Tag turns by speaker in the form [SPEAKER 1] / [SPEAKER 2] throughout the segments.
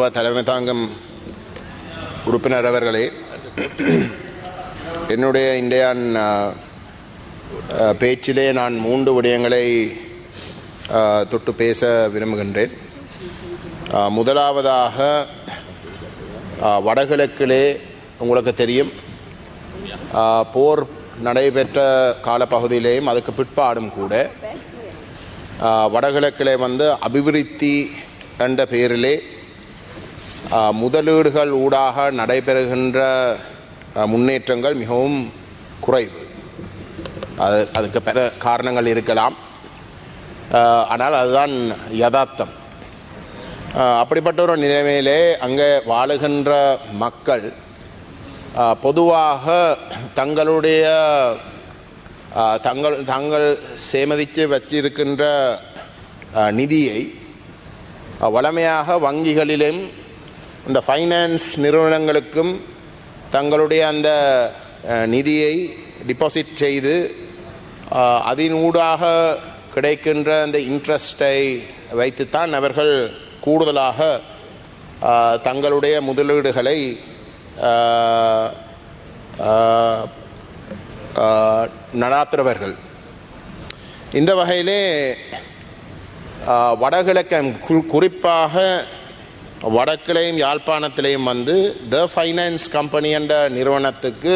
[SPEAKER 1] கௌரவ தலைமை தாங்கும் உறுப்பினர் அவர்களே என்னுடைய இன்றைய பேச்சிலே நான் மூன்று விடயங்களை தொட்டு பேச விரும்புகின்றேன். முதலாவதாக வடகிழக்கிலே உங்களுக்கு தெரியும் போர் நடைபெற்ற காலப்பகுதியிலேயும் அதுக்கு பிற்பாடும் கூட வடகிழக்கிலே வந்து அபிவிருத்தி என்ற பெயரிலே முதலீடுகள் ஊடாக நடைபெறுகின்ற முன்னேற்றங்கள் மிகவும் குறைவு. அது அதுக்கு பிற காரணங்கள் இருக்கலாம். ஆனால் அதுதான் யதார்த்தம். அப்படிப்பட்ட ஒரு நிலைமையிலே அங்கே வாழுகின்ற மக்கள் பொதுவாக தங்களுடைய தங்கள் தாங்கள் சேமதித்து வச்சிருக்கின்ற நிதியை வளமையாக வழமையாக வங்கிகளிலும் இந்த ஃபைனான்ஸ் நிறுவனங்களுக்கும் தங்களுடைய அந்த நிதியை டிபாசிட் செய்து அதனூடாக கிடைக்கின்ற அந்த இன்ட்ரெஸ்டை வைத்துத்தான் அவர்கள் கூடுதலாக தங்களுடைய முதலீடுகளை நடாத்துறவர்கள். இந்த வகையிலே வடகிழக்கு குறிப்பாக வடக்கிலையும் யாழ்ப்பாணத்திலையும் வந்து த ஃபைனான்ஸ் கம்பெனி என்ற நிறுவனத்துக்கு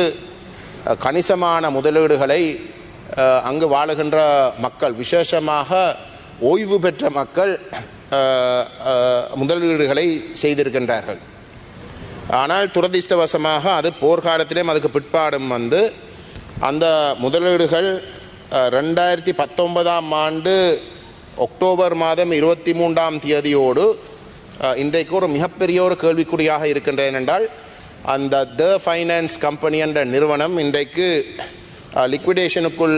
[SPEAKER 1] கணிசமான முதலீடுகளை அங்கு வாழுகின்ற மக்கள் விசேஷமாக ஓய்வு பெற்ற மக்கள் முதலீடுகளை செய்திருக்கின்றார்கள். ஆனால் துரதிர்ஷ்டவசமாக அது போர்க்காலத்திலேயும் அதுக்கு பிற்பாடும் வந்து அந்த முதலீடுகள் ரெண்டாயிரத்தி பத்தொன்பதாம் ஆண்டு அக்டோபர் மாதம் இருபத்தி மூன்றாம் தேதியோடு இன்றைக்கு ஒரு மிகப்பெரிய ஒரு கேள்விக்குறியாக இருக்கின்றது ஏனென்றால் அந்த த ஃபைனான்ஸ் கம்பெனி என்ற நிறுவனம் இன்றைக்கு லிக்விடேஷனுக்குள்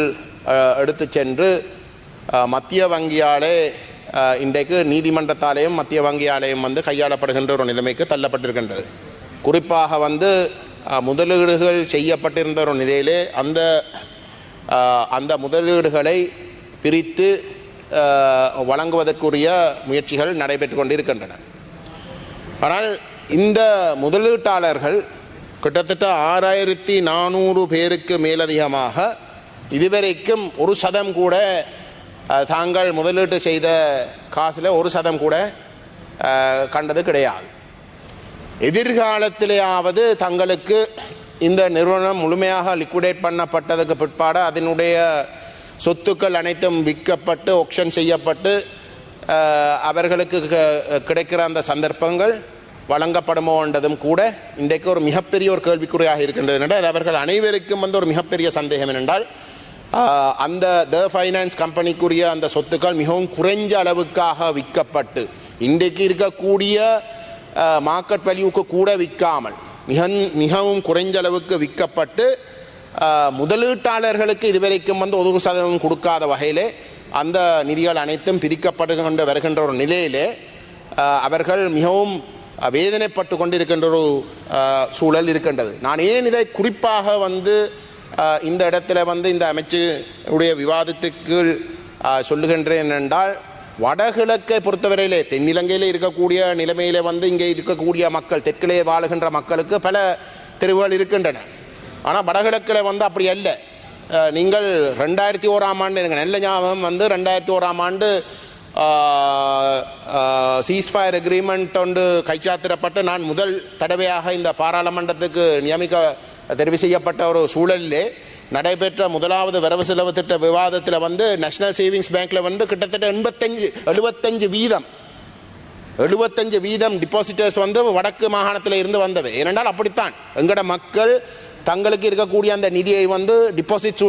[SPEAKER 1] எடுத்து சென்று மத்திய வங்கியாலே இன்றைக்கு நீதிமன்றத்தாலேயும் மத்திய வங்கியாலேயும் வந்து கையாளப்படுகின்ற ஒரு நிலைமைக்கு தள்ளப்பட்டிருக்கின்றது. குறிப்பாக வந்து முதலீடுகள் செய்யப்பட்டிருந்த ஒரு நிலையிலே அந்த அந்த முதலீடுகளை பிரித்து வழங்குவதற்குரிய முயற்சிகள் நடைபெற்று கொண்டிருக்கின்றன. ஆனால் இந்த முதலீட்டாளர்கள் கிட்டத்தட்ட ஆறாயிரத்தி நானூறு பேருக்கு மேலதிகமாக இதுவரைக்கும் ஒரு சதம் கூட தாங்கள் முதலீட்டு செய்த காசில் ஒரு சதம் கூட கண்டது கிடையாது. எதிர்காலத்திலேயாவது தங்களுக்கு இந்த நிறுவனம் முழுமையாக லிக்விடேட் பண்ணப்பட்டதுக்கு பிற்பாடு அதனுடைய சொத்துக்கள் அனைத்தும் விற்கப்பட்டு ஒக்ஷன் செய்யப்பட்டு அவர்களுக்கு க- கிடைக்கிற அந்த சந்தர்ப்பங்கள் வழங்கப்படுமோன்றதும் கூட இன்றைக்கு ஒரு மிகப்பெரிய ஒரு கேள்விக்குறியாக இருக்கின்றது என்றால் அவர்கள் அனைவருக்கும் வந்து ஒரு மிகப்பெரிய சந்தேகம் என்னென்றால் அந்த த ஃபைனான்ஸ் கம்பெனிக்குரிய அந்த சொத்துக்கள் மிகவும் குறைஞ்ச அளவுக்காக விற்கப்பட்டு இன்றைக்கு இருக்கக்கூடிய மார்க்கெட் வேல்யூக்கு கூட விற்காமல் மிக மிகவும் குறைஞ்ச அளவுக்கு விற்கப்பட்டு முதலீட்டாளர்களுக்கு இதுவரைக்கும் வந்து ஒதுக்கு சதவீதம் கொடுக்காத வகையிலே அந்த நிதிகள் அனைத்தும் பிரிக்கப்பட்டு வருகின்ற ஒரு நிலையிலே அவர்கள் மிகவும் வேதனைப்பட்டு கொண்டிருக்கின்ற ஒரு சூழல் இருக்கின்றது. நான் ஏன் இதை குறிப்பாக வந்து இந்த இடத்துல வந்து இந்த அமைச்சுடைய விவாதத்துக்கு சொல்லுகின்றேன் என்றால் வடகிழக்கை பொறுத்தவரையிலே தென்னிலங்கையில் இருக்கக்கூடிய நிலைமையிலே வந்து இங்கே இருக்கக்கூடிய மக்கள் தெற்கிலே வாழுகின்ற மக்களுக்கு பல தெருவுகள் இருக்கின்றன. ஆனால் வடகிழக்கில் வந்து அப்படி அல்ல. நீங்கள் ரெண்டாயிரத்தி ஓராம் ஆண்டு எனக்கு நல்ல ஞாபகம் வந்து ரெண்டாயிரத்தி ஓராம் ஆண்டு சீஸ்ஃபயர் அக்ரிமெண்ட் ஒன்று கைச்சாத்திரப்பட்டு நான் முதல் தடவையாக இந்த பாராளுமன்றத்துக்கு நியமிக்க தெரிவு செய்யப்பட்ட ஒரு சூழலிலே நடைபெற்ற முதலாவது வரவு செலவு திட்ட விவாதத்தில் வந்து நேஷனல் சேவிங்ஸ் பேங்க்ல வந்து கிட்டத்தட்ட எண்பத்தஞ்சு எழுபத்தஞ்சு வீதம் எழுபத்தஞ்சு வீதம் டிபாசிட்டர்ஸ் வந்து வடக்கு மாகாணத்தில் இருந்து வந்தது. ஏனென்றால் அப்படித்தான். எங்களோட மக்கள் தங்களுக்கு இருக்கக்கூடிய அந்த நிதியை வந்து டிபாசிட்ஸ்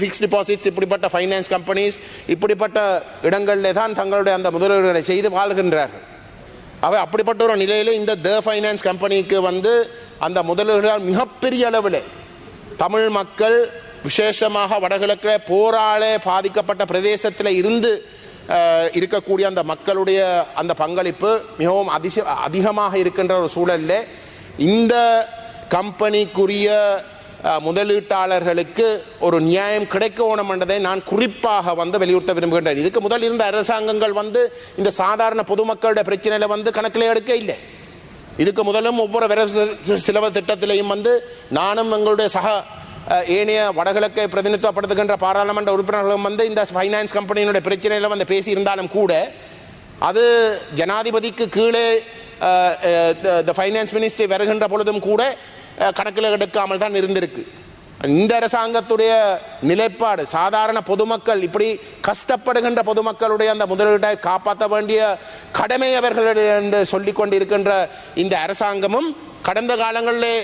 [SPEAKER 1] ஃபிக்ஸ் டிபாசிட்ஸ் இப்படிப்பட்ட ஃபைனான்ஸ் கம்பெனிஸ் இப்படிப்பட்ட இடங்களிலே தான் தங்களுடைய அந்த முதலீடுகளை செய்து வாழ்கின்றார்கள். அவை அப்படிப்பட்ட ஒரு நிலையில் இந்த த ஃபைனான்ஸ் கம்பெனிக்கு வந்து அந்த முதலீடுகள் மிகப்பெரிய அளவில் தமிழ் மக்கள் விசேஷமாக வடகிழக்கில் போராலே பாதிக்கப்பட்ட பிரதேசத்தில் இருந்து இருக்கக்கூடிய அந்த மக்களுடைய அந்த பங்களிப்பு மிகவும் அதிச அதிகமாக இருக்கின்ற ஒரு சூழலில் இந்த கம்பெனிக்குரிய முதலீட்டாளர்களுக்கு ஒரு நியாயம் கிடைக்கணும் என்றதை நான் குறிப்பாக வந்து வலியுறுத்த விரும்புகின்றேன். இதுக்கு முதல் இருந்த அரசாங்கங்கள் வந்து இந்த சாதாரண பொதுமக்களுடைய பிரச்சனையில் வந்து கணக்கில் எடுக்க இல்லை இதுக்கு முதலும் ஒவ்வொரு வரவு செலவு திட்டத்திலையும் வந்து நானும் எங்களுடைய சக ஏனைய வடகிழக்கை பிரதிநிதித்துவப்படுத்துகின்ற பாராளுமன்ற உறுப்பினர்களும் வந்து இந்த ஃபைனான்ஸ் கம்பெனியினுடைய பிரச்சனையில் வந்து பேசியிருந்தாலும் கூட அது ஜனாதிபதிக்கு கீழே த ஃபைனான்ஸ் மினிஸ்ட்ரி வருகின்ற பொழுதும் கூட கணக்கில் எடுக்காமல் தான் இருந்திருக்கு. இந்த அரசாங்கத்துடைய நிலைப்பாடு சாதாரண பொதுமக்கள் இப்படி கஷ்டப்படுகின்ற பொதுமக்களுடைய அந்த முதலீட்டை காப்பாற்ற வேண்டிய கடமை அவர்களுடைய என்று சொல்லிக் கொண்டிருக்கின்ற இந்த அரசாங்கமும் கடந்த காலங்களிலே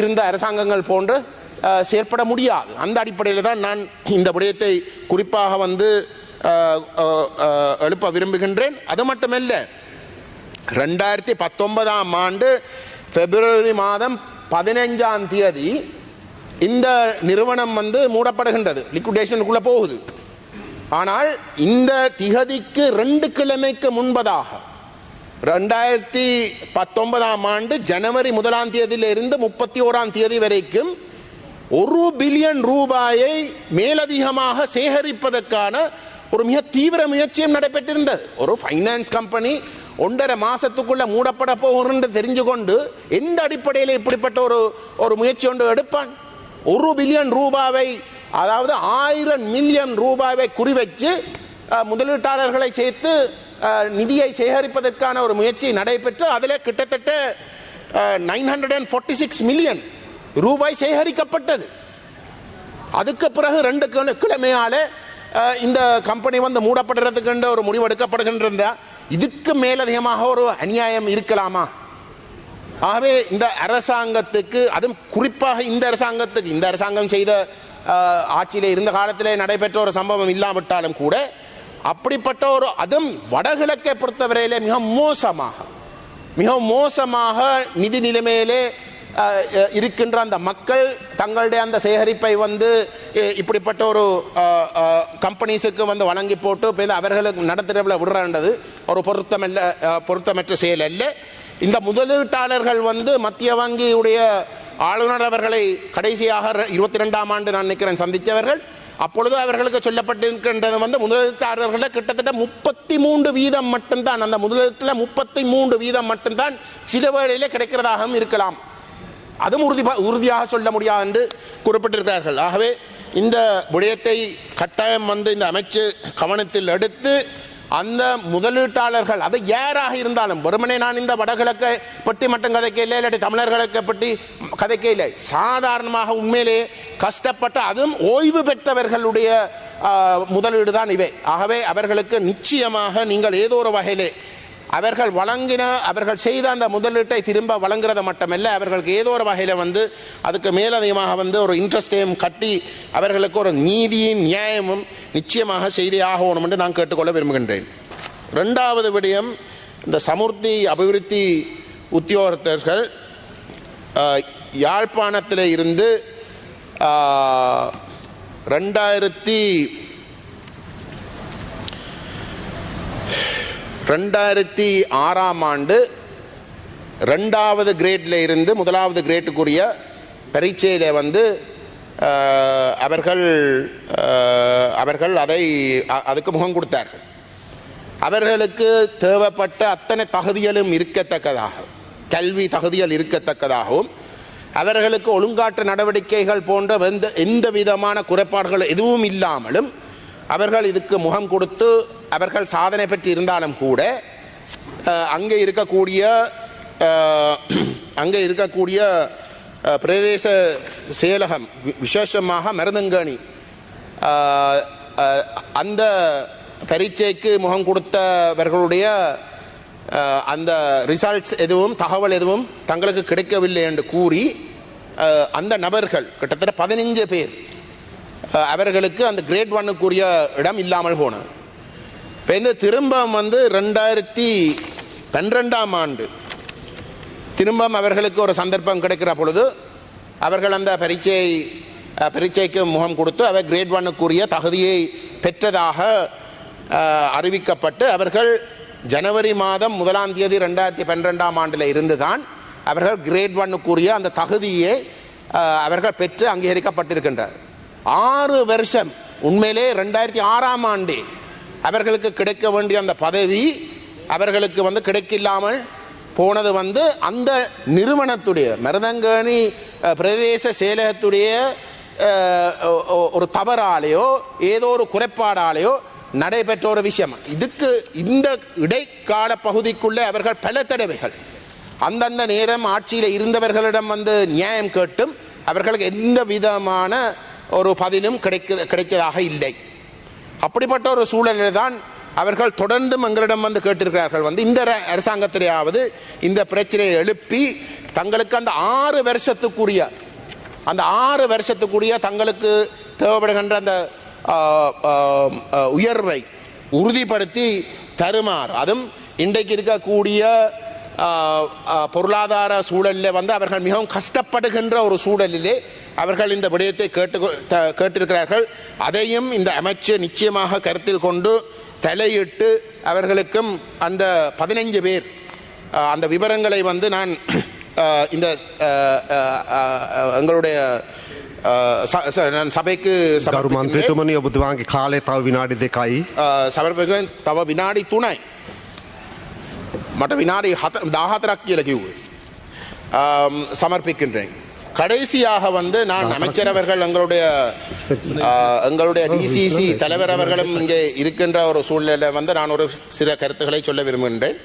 [SPEAKER 1] இருந்த அரசாங்கங்கள் போன்று செயற்பட முடியாது. அந்த அடிப்படையில் தான் நான் இந்த விடயத்தை குறிப்பாக வந்து எழுப்ப விரும்புகின்றேன். அது மட்டுமல்ல ரெண்டாயிரத்தி பத்தொன்பதாம் ஆண்டு பிப்ரவரி மாதம் பதினைஞ்சாம் தேதி இந்த நிறுவனம் வந்து மூடப்படுகின்றது. லிக்விடேஷனுக்குள்ளே போகுது. ஆனால் இந்த திகதிக்கு ரெண்டு கிழமைக்கு முன்பதாக ரெண்டாயிரத்தி பத்தொன்பதாம் ஆண்டு ஜனவரி முதலாம் தேதியிலிருந்து முப்பத்தி ஓராம் தேதி வரைக்கும் ஒரு பில்லியன் ரூபாயை மேலதிகமாக சேகரிப்பதற்கான ஒரு மிக தீவிர முயற்சியும் நடைபெற்றிருந்தது. ஒரு ஃபைனான்ஸ் கம்பெனி ஒன்றரை மாசத்துக்குள்ள மூடப்பட போகிறது தெரிஞ்சு கொண்டு எந்த அடிப்படையில் இப்படிப்பட்ட ஒரு ஒரு முயற்சி ஒன்று எடுப்பான்? ஒரு பில்லியன் ரூபாவை அதாவது ஆயிரம் மில்லியன் ரூபாவை குறிவைச்சு முதலீட்டாளர்களை சேர்த்து நிதியை சேகரிப்பதற்கான ஒரு முயற்சி நடைபெற்று அதில் கிட்டத்தட்ட nine hundred and forty six million ரூபாய் சேகரிக்கப்பட்டது. அதுக்கு பிறகு ரெண்டு கிழமையால் இந்த கம்பெனி வந்து மூடப்படுறதுக்குன்ற ஒரு முடிவு எடுக்கப்படுகின்ற இதுக்கு மேலதிகமாக ஒரு அநியாயம் இருக்கலாமா? ஆகவே இந்த அரசாங்கத்துக்கு அதுவும் குறிப்பாக இந்த அரசாங்கத்துக்கு இந்த அரசாங்கம் செய்த ஆட்சியிலே இருந்த காலத்திலே நடைபெற்ற ஒரு சம்பவம் இல்லாவிட்டாலும் கூட அப்படிப்பட்ட ஒரு அதுவும் வடகிழக்கை பொறுத்தவரையிலே மிக மோசமாக மிக மோசமாக நிதி நிலைமையிலே இருக்கின்ற அந்த மக்கள் தங்களுடைய அந்த சேகரிப்பை வந்து இப்படிப்பட்ட ஒரு கம்பெனிஸுக்கு வந்து வழங்கி போட்டு அவர்களுக்கு நடத்துகிறவில் விடுறன்றது ஒரு பொருத்தமல்ல பொருத்தமற்ற செயல் அல்ல. இந்த முதலீட்டாளர்கள் வந்து மத்திய வங்கியுடைய ஆளுநர் அவர்களை கடைசியாக இருபத்தி ரெண்டாம் ஆண்டு நான் நினைக்கிறேன் சந்தித்தவர்கள். அப்பொழுது அவர்களுக்கு சொல்லப்பட்டிருக்கின்றது வந்து முதலீட்டாளர்களில் கிட்டத்தட்ட முப்பத்தி மூன்று வீதம் மட்டும்தான் அந்த முதலீட்டில் முப்பத்தி மூன்று வீதம் மட்டும்தான் சில வேளையில் கிடைக்கிறதாகவும் இருக்கலாம். அதுவும் உறுதி உறுதியாக சொல்ல முடியாது என்று குறிப்பிட்டிருக்கிறார்கள். ஆகவே இந்த விடயத்தை கட்டாயம் வந்து இந்த அமைச்சு கவனத்தில் எடுத்து அந்த முதலீட்டாளர்கள் அது யாராக இருந்தாலும் வெறுமனே நான் இந்த வடகிழக்கை பற்றி மட்டும் கதைக்க இல்லை இல்லாட்டி தமிழர்களுக்கு பற்றி கதைக்க இல்லை. சாதாரணமாக உண்மையிலே கஷ்டப்பட்ட அதுவும் ஓய்வு பெற்றவர்களுடைய முதலீடு தான் இவை. ஆகவே அவர்களுக்கு நிச்சயமாக நீங்கள் ஏதோ ஒரு வகையிலே அவர்கள் வழங்கின அவர்கள் செய்த அந்த முதலீட்டை திரும்ப வழங்குறத மட்டுமல்ல அவர்களுக்கு ஏதோ ஒரு வகையில் வந்து அதுக்கு மேலதிகமாக வந்து ஒரு இன்ட்ரெஸ்டையும் கட்டி அவர்களுக்கு ஒரு நீதியும் நியாயமும் நிச்சயமாக செய்தே ஆகணும் என்று நான் கேட்டுக்கொள்ள விரும்புகின்றேன். ரெண்டாவது விடயம் இந்த சமுர்த்தி அபிவிருத்தி உத்தியோகத்தர்கள் யாழ்ப்பாணத்தில் இருந்து ரெண்டாயிரத்தி ரெண்டாயிரத்தி ஆறாம் ஆண்டு ரெண்டாவது கிரேட்ல இருந்து முதலாவது கிரேட்டுக்குரிய பரீட்சையில் வந்து அவர்கள் அவர்கள் அதை அதுக்கு முகம் கொடுத்தார்கள் அவர்களுக்கு தேவைப்பட்ட அத்தனை தகுதிகளும் இருக்கத்தக்கதாக கல்வி தகுதிகள் இருக்கத்தக்கதாகவும் அவர்களுக்கு ஒழுங்காற்று நடவடிக்கைகள் போன்ற எந்த எந்த விதமான குறைபாடுகள் எதுவும் இல்லாமலும் அவர்கள் இதுக்கு முகம் கொடுத்து அவர்கள் சாதனை பெற்று இருந்தாலும் கூட அங்கே இருக்கக்கூடிய அங்கே இருக்கக்கூடிய பிரதேச செயலகம் வி- விசேஷமாக மருதங்கணி அந்த பரீட்சைக்கு முகம் கொடுத்தவர்களுடைய அந்த ரிசல்ட்ஸ் எதுவும் தகவல் எதுவும் தங்களுக்கு கிடைக்கவில்லை என்று கூறி அந்த நபர்கள் கிட்டத்தட்ட பதினஞ்சு பேர் அவர்களுக்கு அந்த கிரேட் ஒன்னுக்குரிய இடம் இல்லாமல் போனது. இப்போ இந்த திரும்ப வந்து ரெண்டாயிரத்தி பன்னிரெண்டாம் ஆண்டு. திரும்பம் அவர்களுக்கு ஒரு சந்தர்ப்பம் கிடைக்கிற பொழுது அவர்கள் அந்த பரீட்சை பரீட்சைக்கு முகம் கொடுத்து அவர் கிரேட் ஒன்னுக்குரிய தகுதியை பெற்றதாக அறிவிக்கப்பட்டு அவர்கள் ஜனவரி மாதம் முதலாம் தேதி ரெண்டாயிரத்தி பன்னிரெண்டாம் ஆண்டில் இருந்துதான் அவர்கள் கிரேட் ஒன்னுக்குரிய அந்த தகுதியை அவர்கள் பெற்று அங்கீகரிக்கப்பட்டிருக்கின்றார். ஆறு வருஷம் உண்மையிலே ரெண்டாயிரத்தி ஆறாம் ஆண்டே. அவர்களுக்கு கிடைக்க வேண்டிய அந்த பதவி அவர்களுக்கு வந்து கிடைக்கில்லாமல் போனது வந்து அந்த நிறுவனத்துடைய மருதங்கேணி பிரதேச செயலகத்துடைய ஒரு தவறாலேயோ ஏதோ ஒரு குறைபாடாலேயோ நடைபெற்ற ஒரு விஷயம். இதுக்கு இந்த இடைக்கால பகுதிக்குள்ளே அவர்கள் பல தடவைகள் அந்தந்த நேரம் ஆட்சியில் இருந்தவர்களிடம் வந்து நியாயம் கேட்டும் அவர்களுக்கு எந்த விதமான ஒரு பதிலும் கிடைக்க கிடைத்ததாக இல்லை. அப்படிப்பட்ட ஒரு சூழலில் தான் அவர்கள் தொடர்ந்து எங்களிடம் வந்து கேட்டிருக்கிறார்கள். வந்து இந்த அரசாங்கத்திலேயாவது இந்த பிரச்சனையை எழுப்பி தங்களுக்கு அந்த ஆறு வருஷத்துக்குரிய அந்த ஆறு வருஷத்துக்குரிய தங்களுக்கு தேவைப்படுகின்ற அந்த உயர்வை உறுதிப்படுத்தி தருமாறு. அதுவும் இன்றைக்கு இருக்கக்கூடிய பொருளாதார சூழலில் வந்து அவர்கள் மிகவும் கஷ்டப்படுகின்ற ஒரு சூழலிலே அவர்கள் இந்த விடயத்தை கேட்டு த- கேட்டிருக்கிறார்கள் அதையும் இந்த அமைச்சு நிச்சயமாக கருத்தில் கொண்டு தலையிட்டு அவர்களுக்கும் அந்த பதினைஞ்சு பேர் ஆ, அந்த விவரங்களை வந்து நான் ஆ, இந்த ஆ, ஆ, ஆ, எங்களுடைய ஆ, ச- ச- நான் சபைக்கு
[SPEAKER 2] ගරු
[SPEAKER 1] சமர்ப்பிக்கின்றேன்.
[SPEAKER 2] මන්ත්‍රතුමනි ඔබතුමාගේ කාලය තව විනාඩි දෙකයි.
[SPEAKER 1] ආ, සමර්පකෙන් තව විනාඩි තුනයි මට විනාඩි දාහතරක් කියල කිව්වේ ஆம், சமர்ப்பிக்கின்றேன் கடைசியாக வந்து நான் அமைச்சர் அவர்கள் எங்களுடைய எங்களுடைய டிசிசி தலைவர் அவர்களும் இங்கே இருக்கின்ற ஒரு சூழ்நிலை வந்து நான் ஒரு சில கருத்துக்களை சொல்ல விரும்புகின்றேன்.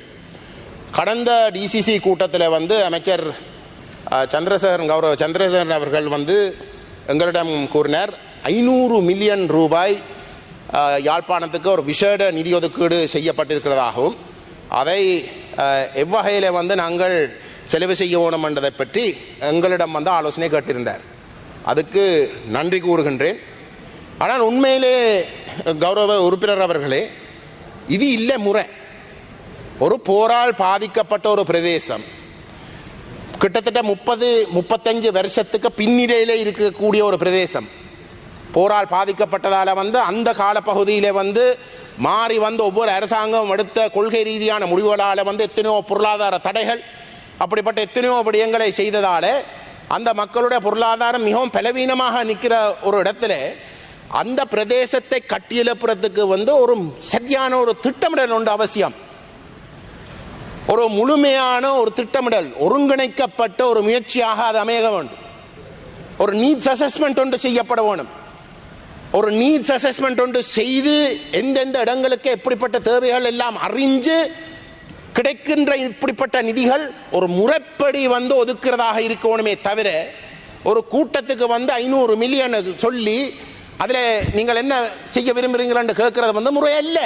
[SPEAKER 1] கடந்த டிசிசி கூட்டத்தில் வந்து அமைச்சர் சந்திரசேகரன் கௌரவ சந்திரசேகரன் அவர்கள் வந்து எங்களிடம் கூறினார் ஐநூறு மில்லியன் ரூபாய் யாழ்ப்பாணத்துக்கு ஒரு விசேட நிதி ஒதுக்கீடு செய்யப்பட்டிருக்கிறதாகவும் அதை எவ்வகையில் வந்து நாங்கள் செலவு செய்ய வேணும் என்றதை பற்றி எங்களிடம் வந்து ஆலோசனை கேட்டிருந்தார். அதுக்கு நன்றி கூறுகின்றேன். ஆனால் உண்மையிலே கௌரவ உறுப்பினர் அவர்களே இது இல்லை முறை. ஒரு போரால் பாதிக்கப்பட்ட ஒரு பிரதேசம் கிட்டத்தட்ட முப்பது முப்பத்தஞ்சு வருஷத்துக்கு பின்னிலையிலே இருக்கக்கூடிய ஒரு பிரதேசம் போரால் பாதிக்கப்பட்டதால் வந்து அந்த காலப்பகுதியில் வந்து மாறி வந்து ஒவ்வொரு அரசாங்கம் எடுத்த கொள்கை ரீதியான முடிவுகளால் வந்து எத்தனையோ பொருளாதார தடைகள் அப்படிப்பட்ட எத்தனையோ விடயங்களை செய்ததால அந்த மக்களுடைய பொருளாதாரம் மிகவும் பலவீனமாக நிற்கிற ஒரு இடத்துல அந்த பிரதேசத்தை கட்டியெழுப்புறதுக்கு வந்து ஒரு சரியான ஒரு திட்டமிடல் ஒன்று அவசியம். ஒரு முழுமையான ஒரு திட்டமிடல் ஒருங்கிணைக்கப்பட்ட ஒரு முயற்சியாக அது அமைய வேண்டும். ஒரு நீட்ஸ் அசஸ்மெண்ட் ஒன்று செய்யப்பட வேணும் ஒரு நீட்ஸ் அசஸ்மெண்ட் ஒன்று செய்து எந்தெந்த இடங்களுக்கு எப்படிப்பட்ட தேவைகள் எல்லாம் அறிஞ்சு கிடைக்கின்ற இப்படிப்பட்ட நிதிகள் ஒரு முறைப்படி வந்து ஒதுக்கிறதாக இருக்கணுமே தவிர ஒரு கூட்டத்துக்கு வந்து ஐநூறு மில்லியன் சொல்லி அதில் நீங்கள் என்ன செய்ய விரும்புகிறீங்களான்னு கேட்கறது வந்து முறையல்ல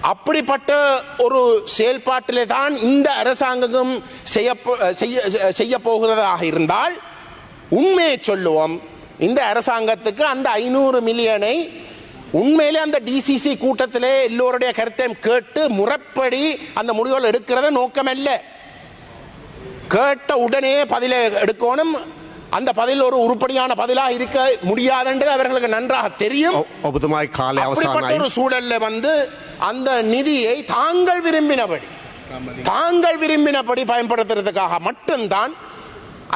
[SPEAKER 1] அப்படிப்பட்ட ஒரு செயல்பாட்டிலே தான் இந்த அரசாங்கம் செய்ய செய்ய செய்ய போகிறதாக இருந்தால் உண்மையை சொல்லுவோம். இந்த அரசாங்கத்துக்கு அந்த ஐநூறு மில்லியனை உண்மையிலே அந்த டிசிசி கூட்டத்திலே எல்லோருடைய கருத்தையும் கேட்டு முறைப்படி அந்த முடிவுகள் எடுக்கிறத நோக்கமல்ல கேட்ட உடனே பதில எடுக்கணும். அந்த பதில் ஒரு உருப்படியான பதிலாக இருக்க முடியாதுன்றது அவர்களுக்கு நன்றாக தெரியும். ஒரு சூழல்ல வந்து அந்த நிதியை தாங்கள் விரும்பினபடி தாங்கள் விரும்பினபடி பயன்படுத்துறதுக்காக மட்டும்தான்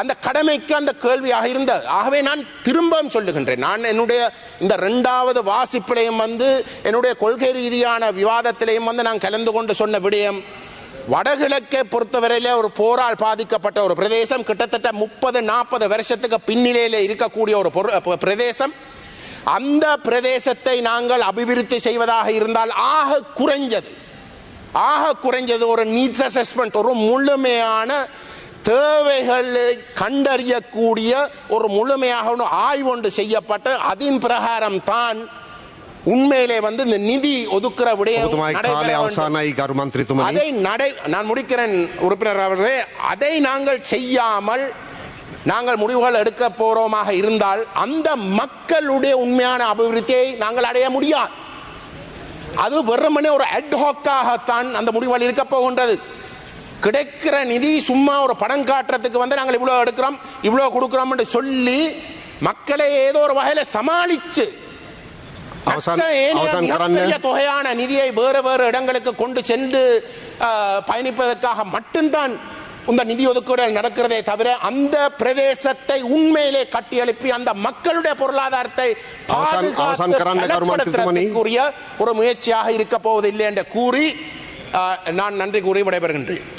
[SPEAKER 1] அந்த கடமைக்கு அந்த கேள்வியாக இருந்த. ஆகவே நான் திரும்பவும் சொல்லுகின்றேன். நான் என்னுடைய இந்த ரெண்டாவது வாசிப்பிலையும் வந்து என்னுடைய கொள்கை ரீதியான விவாதத்திலையும் வந்து நான் கலந்து கொண்டு சொன்ன விடயம் வடகிழக்கை பொறுத்தவரையில ஒரு போரால் பாதிக்கப்பட்ட ஒரு பிரதேசம் கிட்டத்தட்ட முப்பது நாற்பது வருஷத்துக்கு பின்னிலையில் இருக்கக்கூடிய ஒரு பிரதேசம். அந்த பிரதேசத்தை நாங்கள் அபிவிருத்தி செய்வதாக இருந்தால் ஆக குறைஞ்சது. ஆக குறைஞ்சது ஒரு நீட்ஸ் அசஸ்மெண்ட் ஒரு முழுமையான தேவைகளை கண்டறியக்கூடிய ஒரு முழுமையாக ஆய்வு ஒன்று செய்யப்பட்டு அதன் பிரகாரம் தான் உண்மையிலே வந்து இந்த நிதி ஒதுக்குற விடயம் அதை நடை நான் முடிக்கிறேன் உறுப்பினர் அவர்களே. அதை நாங்கள் செய்யாமல் நாங்கள் முடிவுகள் எடுக்க போறோமாக இருந்தால் அந்த மக்களுடைய உண்மையான அபிவிருத்தியை நாங்கள் அடைய முடியாது. அது வெறுமனே ஒரு அட்ஹாக்காகத்தான் அந்த முடிவுகள் இருக்க போகின்றது. கிடைக்கிற நிதி சும்மா ஒரு படம் காட்டுறதுக்கு வந்து நாங்கள் இவ்வளோ எடுக்கிறோம் இவ்வளோ கொடுக்குறோம்னு சொல்லி மக்களை ஏதோ ஒரு வகையில்
[SPEAKER 2] சமாளித்து
[SPEAKER 1] தொகையான நிதியை வேறு வேறு இடங்களுக்கு கொண்டு சென்று பயணிப்பதற்காக மட்டும்தான் இந்த நிதி ஒதுக்கீடுகள் நடக்கிறதே தவிர அந்த பிரதேசத்தை உண்மையிலே கட்டி எழுப்பி அந்த மக்களுடைய பொருளாதாரத்தை பாதுகாத்து ஒரு முயற்சியாக இருக்க போவதில்லை என்று கூறி நான் நன்றி கூறி விடைபெறுகின்றேன்.